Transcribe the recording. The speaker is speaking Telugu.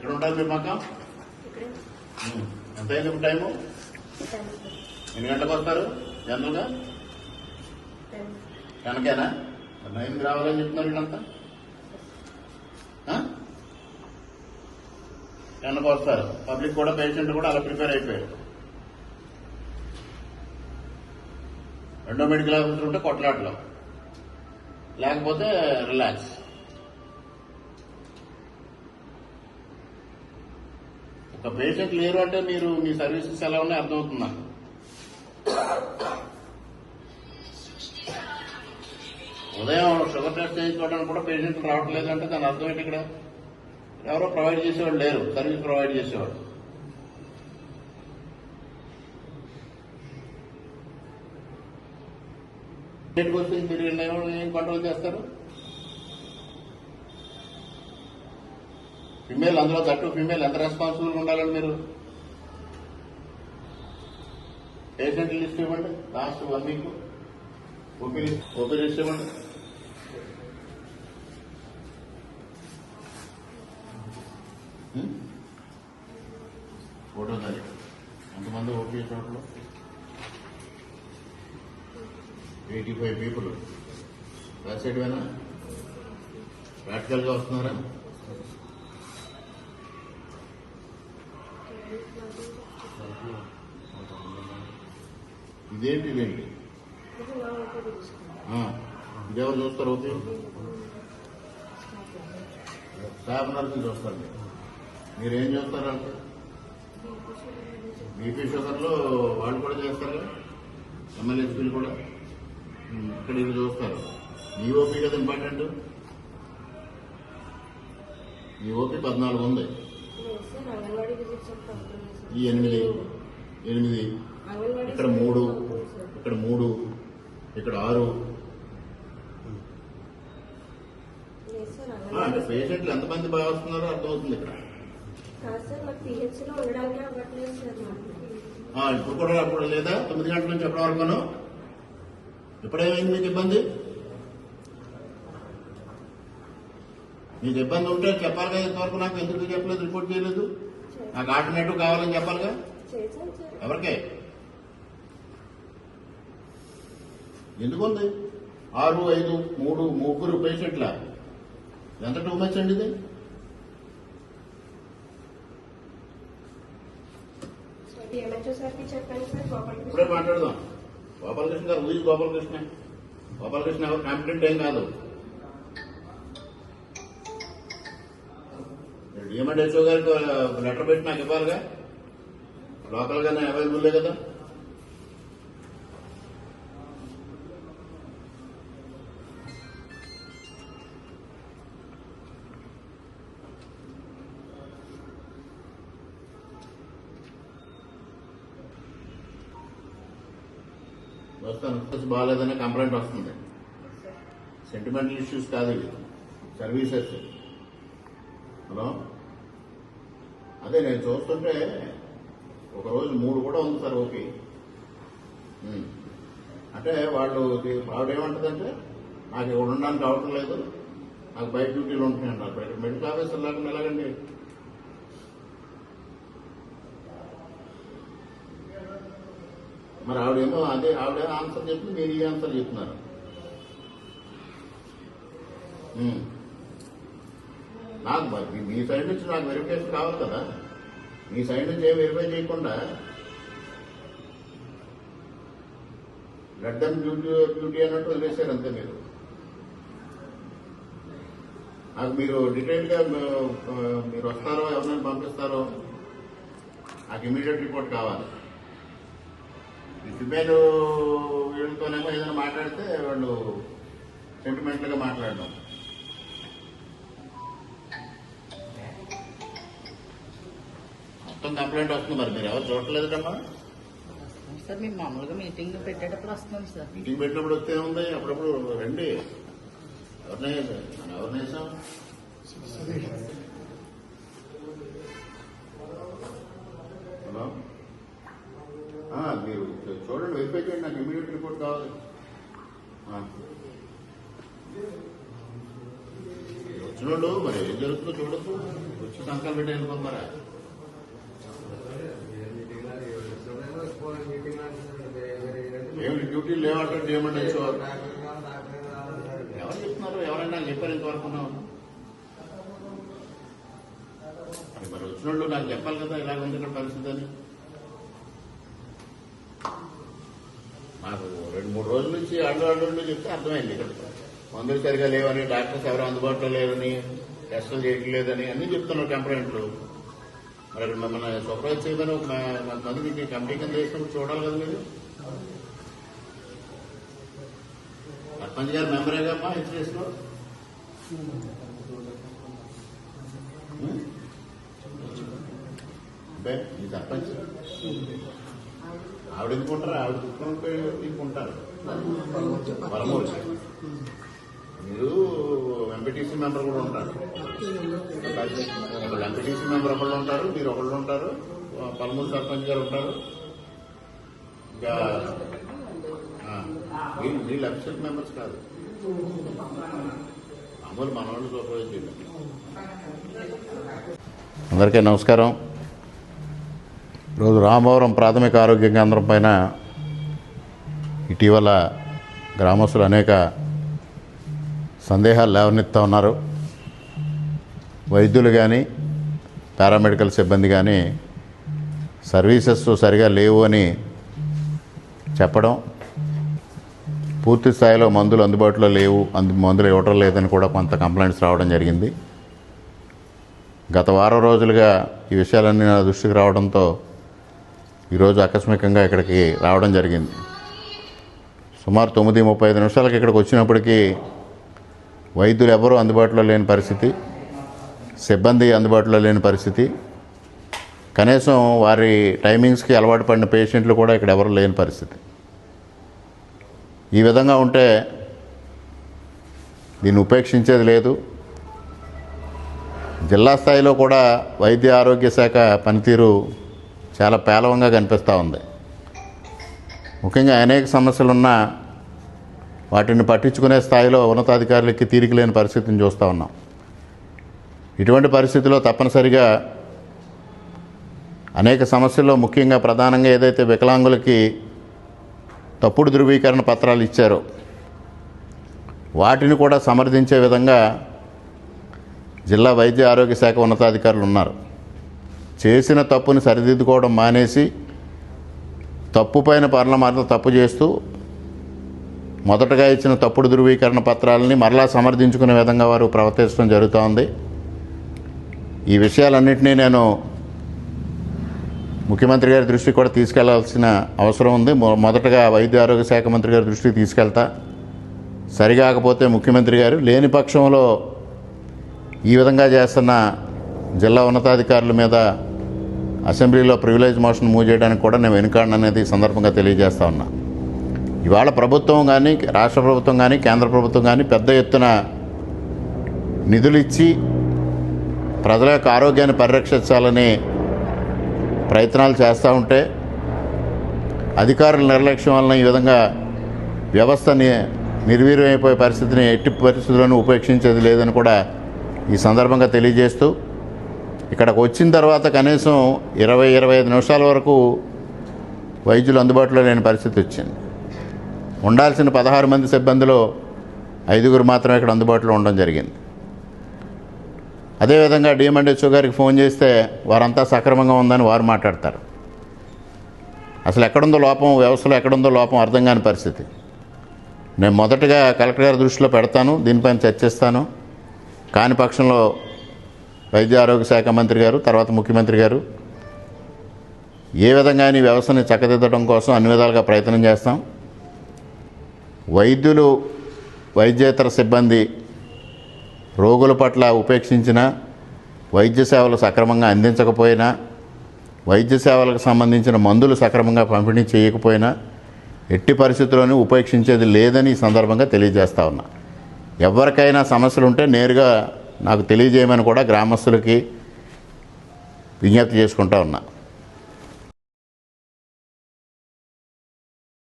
ఎక్కడ మీరు మాకు ఇక్కడే. ఎంత అయింది టైము? ఎన్ని గంటలకు వస్తారు? జనరల్గా? టెన్. కనుకేనా నైన్కి రావాలని చెప్తున్నారు వీళ్ళంతా? టెన్కి వస్తారు. పబ్లిక్ కూడా పేషెంట్ కూడా అలా ప్రిపేర్ అయిపోయారు. రెండో మెడికల్ ఆఫీసర్ ఉంటే కొట్లాట్లో. లేకపోతే రిలాక్స్. పేషెంట్ లేరు అంటే మీరు మీ సర్వీసెస్ ఎలా ఉన్నాయి అర్థమవుతుంది? నాకు ఉదయం షుగర్ టెస్ట్ చేయించుకోవడానికి కూడా పేషెంట్లు రావట్లేదు అంటే దాని అర్థం ఏంటి ఇక్కడ? ఎవరో ప్రొవైడ్ చేసేవాళ్ళు లేరు సర్వీస్ ప్రొవైడ్ చేసేవాడు పేషెంట్కి మీరు ఏం కంట్రోల్ చేస్తారు? ఫిమేల్ అందులో తట్టు ఫిమేల్ ఎంత రెస్పాన్సిబుల్గా ఉండాలండి మీరు? పేషెంట్ లిస్ట్ ఇవ్వండి last one week OP list OP list ఇవ్వండి. ఫోటో ఒకటో తారీఖు ఎంతమంది OP total eighty five people రాసేటివేనా ప్రాక్టికల్గా వస్తున్నారా? ఇదేంటి ఇదేంటి ఇది ఇదెవరు చూస్తారు ఓపీ స్టాఫ్ నర్సులు చూస్తారు మీరేం చూస్తారు అంటే బీపీ షుగర్లో వాళ్ళు కూడా చేస్తారు ఎమ్మెల్యేస్పీలు కూడా? ఇక్కడ ఇది చూస్తారు. ఈ ఓపీ కదా ఇంపార్టెంట్? ఈ ఓపీ పద్నాలుగు ఉంది. ఈ ఎనిమిది ఎనిమిది ఇక్కడ మూడు ఇక్కడ మూడు ఇక్కడ ఆరు. అంటే పేషెంట్లు ఎంతమంది బాగా వస్తున్నారో అర్థమవుతుంది ఇక్కడ. ఇప్పుడు కూడా అప్పుడు లేదా? తొమ్మిది గంటల నుంచి ఎప్పటి వరకును ఎప్పుడేమైంది మీకు ఇబ్బంది? మీకు ఇబ్బంది ఉంటే చెప్పాలి కదా ఇంతవరకు నాకు ఎందుకు చెప్పలేదు రిపోర్ట్ చేయలేదు? నాకు ఆల్టర్నేటివ్ కావాలని చెప్పాలిగా? ఎవరికే? ఎందుకు ఉంది ఆరు ఐదు మూడు ముగ్గురు పేషెంట్ల? ఎంత టూ మచ్ అండి ఇది? ఇప్పుడే మాట్లాడదాం. గోపాలకృష్ణ గారు ఊరి గోపాలకృష్ణ. గోపాలకృష్ణ ఎవరు కాంపిటెంట్ ఏం కాదు. డిఎంఎడ్హెచ్ఓ గారికి లెటర్ పెట్టి నాకు ఇవ్వాలిగా? లోకల్ గానే అవైలబుల్ కదా? వస్తాను. బాగాలేదనే కంప్లైంట్ వస్తుంది. సెంటిమెంటల్ ఇష్యూస్ కాదు ఇవి. సర్వీసెస్ హలో అదే నేను చూస్తుంటే ఒకరోజు మూడు కూడా ఉంది సార్ ఓపీ అంటే వాళ్ళు ఇది ఆవిడ ఏమంటుందంటే నాకు ఇక్కడ ఉండడానికి అవటం లేదు. నాకు బయట డ్యూటీలు ఉంటున్నాయి అన్నారు బయట మెడికల్ ఆఫీసర్ లేకుండా ఎలాగండి? మరి ఆవిడేమో అదే ఆవిడ ఆన్సర్ చెప్పి మీరు ఈ ఆన్సర్ చెప్తున్నారు. నాకు మరి మీ- సైడ్ నుంచి నాకు వెరిఫికేషన్ కావాలి కదా. మీ సైడ్ నుంచి ఏం వెరిఫై చేయకుండా లెట్ దమ్ డ్యూటీ డ్యూటీ అన్నట్టు వదిలేశారు అంతే మీరు. నాకు మీరు డీటెయిల్గా మీరు వస్తారో ఎవరైనా పంపిస్తారో నాకు ఇమీడియట్ రిపోర్ట్ కావాలి. ఈ ఫిమేల్ వీళ్ళతోనేమో ఏదైనా మాట్లాడితే వాళ్ళు సెంటిమెంట్గా మాట్లాడడం. మొత్తం కంప్లైంట్ వస్తుంది మరి. మీరు ఎవరు చూడలేదమ్మా సార్ మేము మామూలుగా మీటింగ్ పెట్టేటప్పుడు వస్తున్నాం సార్. మీటింగ్ పెట్టినప్పుడు వస్తే ఉంది అప్పుడప్పుడు రండి. ఎవరినే మనం ఎవరిని వేసాం? హలో? మీరు చూడండి వెరిఫై చేయండి. నాకు ఇమీడియట్ రిపోర్ట్ కావాలి. వచ్చినోళ్ళు మరి ఏం జరుగుతుందో చూడొచ్చు వచ్చి సంకల్ పెట్టి వెళ్ళిపోతారా లేవు డ్యూటీ లేవంటే ఎవరు చెప్తున్నారు? ఎవరైనా చెప్పారు ఇంతవరకు అది మరి వచ్చినోళ్ళు నాకు చెప్పాలి కదా ఇలాగ ఉంది ఇక్కడ పరిస్థితి అని. నాకు రెండు మూడు రోజుల నుంచి అడ్డు అడ్డు చెప్తే అర్థమైంది ఇక్కడ. మందులు సరిగా లేవని డాక్టర్స్ ఎవరు అందుబాటులో లేరని టెస్టులు చేయట్లేదని అన్ని చెప్తున్నారు కంప్లైంట్లు మరి మిమ్మల్ని సూపర్వైజ్ చేయమని ఒక మ- మంది మీకు కమిటీ కింద వేసినప్పుడు చూడాలి కదా మీరు? సర్పంచ్ గారు మెంబరేగా అమ్మా హెచ్డిఎస్లో అబ్బే ఈ సర్పంచ్. ఆవిడ ఎందుకుంటారు ఆవిడ ఎందుకుంటారు తీసుకుంటారు మీరు ఎంపీటీసీ మెంబర్ కూడా ఉంటారు. ఎంపీటీసీ మెంబర్ ఒకళ్ళు ఉంటారు మీరు ఒకళ్ళు ఉంటారు పలమూరు సర్పంచ్ గారు ఉంటారు. ఇంకా వీళ్ళు అఫీషియల్ మెంబర్స్ కాదు. అమలు మన వాళ్ళు సూపర్వైజ్ అందరికీ నమస్కారం. ఈరోజు రామవరం ప్రాథమిక ఆరోగ్య కేంద్రం పైన ఇటీవల గ్రామస్తులు అనేక సందేహాలు లేవనెత్తా ఉన్నారు. వైద్యులు కానీ పారామెడికల్ సిబ్బంది కానీ సర్వీసెస్ సరిగా లేవు అని చెప్పడం పూర్తి స్థాయిలో మందులు అందుబాటులో లేవు అందు మందులు ఇవ్వటం లేదని కూడా కొంత కంప్లైంట్స్ రావడం జరిగింది. గత వారం రోజులుగా ఈ విషయాలన్నీ నా దృష్టికి రావడంతో ఈరోజు ఆకస్మికంగా ఇక్కడికి రావడం జరిగింది. సుమారు తొమ్మిది ముప్పై ఐదు నిమిషాలకి ఇక్కడికి వచ్చినప్పటికీ వైద్యులు ఎవరూ అందుబాటులో లేని పరిస్థితి సిబ్బంది అందుబాటులో లేని పరిస్థితి. కనీసం వారి టైమింగ్స్కి అలవాటు పడిన పేషెంట్లు కూడా ఇక్కడ ఎవరు లేని పరిస్థితి. ఈ విధంగా ఉంటే దీన్ని ఉపేక్షించేది లేదు. జిల్లా స్థాయిలో కూడా వైద్య ఆరోగ్య శాఖ పనితీరు చాలా పేలవంగా కనిపిస్తూ ఉంది. ముఖ్యంగా అనేక సమస్యలున్నా వాటిని పట్టించుకునే స్థాయిలో ఉన్నతాధికారులకి తీరిక లేని పరిస్థితిని చూస్తూ ఉన్నాం. ఇటువంటి పరిస్థితిలో తప్పనిసరిగా అనేక సమస్యల్లో ముఖ్యంగా ప్రధానంగా ఏదైతే వికలాంగులకి తప్పుడు ధృవీకరణ పత్రాలు ఇచ్చారో. వాటిని కూడా సమర్థించే విధంగా జిల్లా వైద్య ఆరోగ్య శాఖ ఉన్నతాధికారులు ఉన్నారు. చేసిన తప్పుని సరిదిద్దుకోవడం మానేసి తప్పు పైన పర్ల తప్పు చేస్తూ మొదటగా ఇచ్చిన తప్పుడు ధృవీకరణ పత్రాలని మరలా సమర్థించుకునే విధంగా వారు ప్రవర్తించడం జరుగుతూ ఉంది ఈ విషయాలన్నింటినీ నేను ముఖ్యమంత్రి గారి దృష్టికి కూడా తీసుకెళ్ళాల్సిన అవసరం ఉంది. మొ- మొదటగా వైద్య ఆరోగ్య శాఖ మంత్రి గారి దృష్టికి తీసుకెళ్తా. సరికాకపోతే ముఖ్యమంత్రి గారు లేని పక్షంలో ఈ విధంగా చేస్తున్న జిల్లా ఉన్నతాధికారుల మీద అసెంబ్లీలో ప్రివిలేజ్ మోషన్ మూవ్ చేయడానికి కూడా నేను వెనుకాడననేది సందర్భంగా తెలియజేస్తా ఉన్నా. ఇవాళ ప్రభుత్వం కానీ రాష్ట్ర ప్రభుత్వం కానీ కేంద్ర ప్రభుత్వం కానీ పెద్ద ఎత్తున నిధులు ఇచ్చి ప్రజల యొక్క ఆరోగ్యాన్ని పరిరక్షించాలని ప్రయత్నాలు చేస్తూ ఉంటే అధికారుల నిర్లక్ష్యం వలన ఈ విధంగా వ్యవస్థని నిర్వీర్యమైపోయే పరిస్థితిని ఎట్టి పరిస్థితుల్లోనూ ఉపేక్షించేది లేదని కూడా ఈ సందర్భంగా తెలియజేస్తూ ఇక్కడికి వచ్చిన తర్వాత కనీసం ఇరవై ఇరవై ఐదు నిమిషాల వరకు వైద్యులు అందుబాటులో లేని పరిస్థితి వచ్చింది. ఉండాల్సిన పదహారు మంది సిబ్బందిలో ఐదుగురు మాత్రమే ఇక్కడ అందుబాటులో ఉండడం జరిగింది. అదేవిధంగా డిఎంఎండ్హెచ్ఓ గారికి ఫోన్ చేస్తే వారంతా సక్రమంగా ఉందని వారు మాట్లాడతారు. అసలు ఎక్కడుందో లోపం వ్యవస్థలో ఎక్కడుందో లోపం అర్థం కాని పరిస్థితి. నేను మొదటగా కలెక్టర్ గారి దృష్టిలో పెడతాను దీనిపైన చర్చిస్తాను. కాని పక్షంలో వైద్య ఆరోగ్య శాఖ మంత్రి గారు తర్వాత ముఖ్యమంత్రి గారు ఏ విధంగా ఈ వ్యవస్థని చక్కదిద్దడం కోసం అన్ని విధాలుగా ప్రయత్నం చేస్తాం. వైద్యులు వైద్యేతర సిబ్బంది రోగుల పట్ల ఉపేక్షించిన వైద్య సేవలు సక్రమంగా అందించకపోయినా వైద్య సేవలకు సంబంధించిన మందులు సక్రమంగా పంపిణీ చేయకపోయినా ఎట్టి పరిస్థితుల్లోనూ ఉపేక్షించేది లేదని ఈ సందర్భంగా తెలియజేస్తా ఉన్నా. ఎవరికైనా సమస్యలు ఉంటే నేరుగా నాకు తెలియజేయమని కూడా గ్రామస్తులకి విజ్ఞప్తి చేసుకుంటా ఉన్నా.